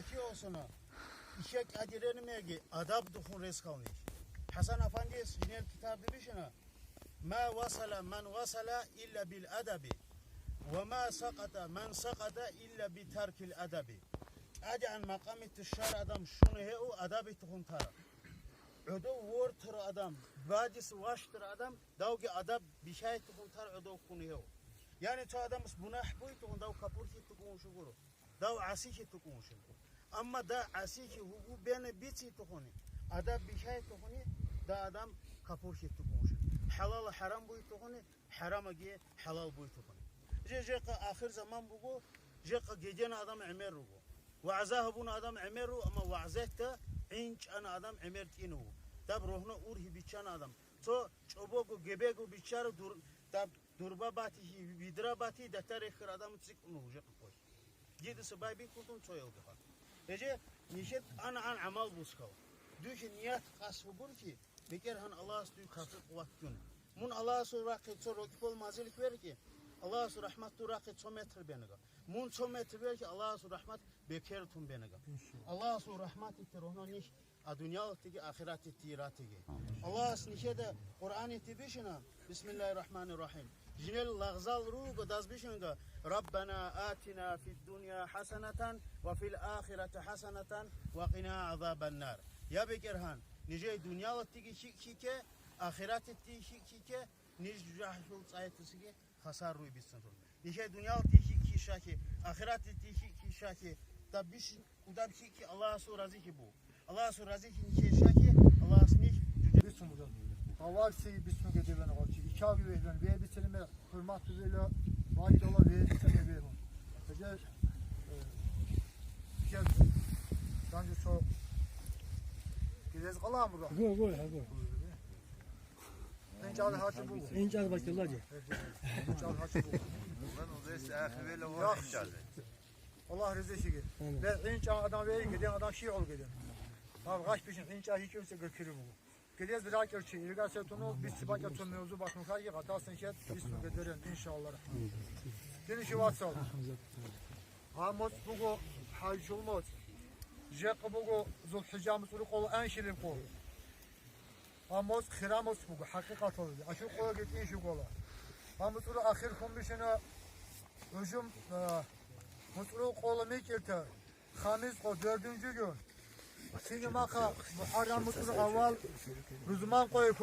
Haki olsun o. İşek adirenim egi adab duhun res kalmış. Hasan Efendi jinel kitab demiş ona. Ma vasala men vasala illa bil adabi. Ve ma sakata men sakata illa bi terkil adabi. Adi an makam ittişar adam şunu he o adabi tuhun tara. Ödo vur tır adam. Vadis vaş tır adam. Davgi adab bir şey tuhun tar ödo kunu he o. Yani to adam bunah buy tuhun dav kapur ki tuhun şu guru. دا عسیشی تو شد اما دا عسیشی هو بین بیتی تخونی ادا بیشای تخونی دا آدم کپورشی تو شد حلال حرام بوی تخونی حرام اگه حلال بوی تخونی جه جه آخر زمان بگو جه قیدین ادم عمر رو وعزاه بو ادم عمر رو اما وعزه تا اینچ انا آدم عمر تینو دب روحنا اوره بیچان آدم. تو چوبوگو گبگو بیچارو دور دب دوربا باتی ویدرا باتی دتر خیر آدم چیک اونو جه Gidi sabay bi kutun çoyal gafa. Ece nişet an an amal buskav. Düşe niyat kasbu bur ki beker han Allah su kafir kuvvet gün. Mun Allah su rakı çor okipol mazilik ver ki Allah su rahmat tu rakı çometr beniga. Mun çometr ver ki Allah su rahmat beker tun beniga. Allah su rahmat itti rohna niş a dünya tigi ahiret itti ratigi. Allah nişe de Kur'an itti bişina. Bismillahirrahmanirrahim. Jinel lagzal rugo daz bişinga. Rabbena atina fid dunya haseneten ve fil ahireti haseneten ve qina azaben nar. Ya bekerhan nice dünya tigi şikike ahiret itti şikike nice jahul sayetisi hasar ruy bitsin. Nice dünya ki şaki ahiret itti ki şaki da biş udab ki Allah su razı ki bu. Allah su razı ki nice Allah snik Bismillah burada. Havar seyi bismi gede ben abi vehlen. Ve bitirime hırmat düzeyle vakit ola ve bitirime vehlen. Ece gel. Bence so Gidez kalan burada. Go go ha go. Adı haçı bu. İnce al bakayım hadi. Bence adı haçı bu. Allah rızası gel. Amin. Ve inç adam ve giden adam şey ol giden. Abi kaç peşin inç hiç kimse gökürü bu. Geliyoruz bir dakika için. İlgası tonu biz sibak yaptığın mevzu bakın kar ki hatasın şey bismi gediren inşallah. Gene şu vatsal. Amos bugu hacı olmaz. Jek bugu zul hicamız ulu kolu en şirin kol. Amos khiramos bugu hakikat oldu. Aşu kola gittiğin şu kola. Amos ulu ahir komisyonu hücum Mutlu kolu mikilti. Hamis kol dördüncü gün. Sinimaka Muharrem Mutlu Aval Rüzman koyu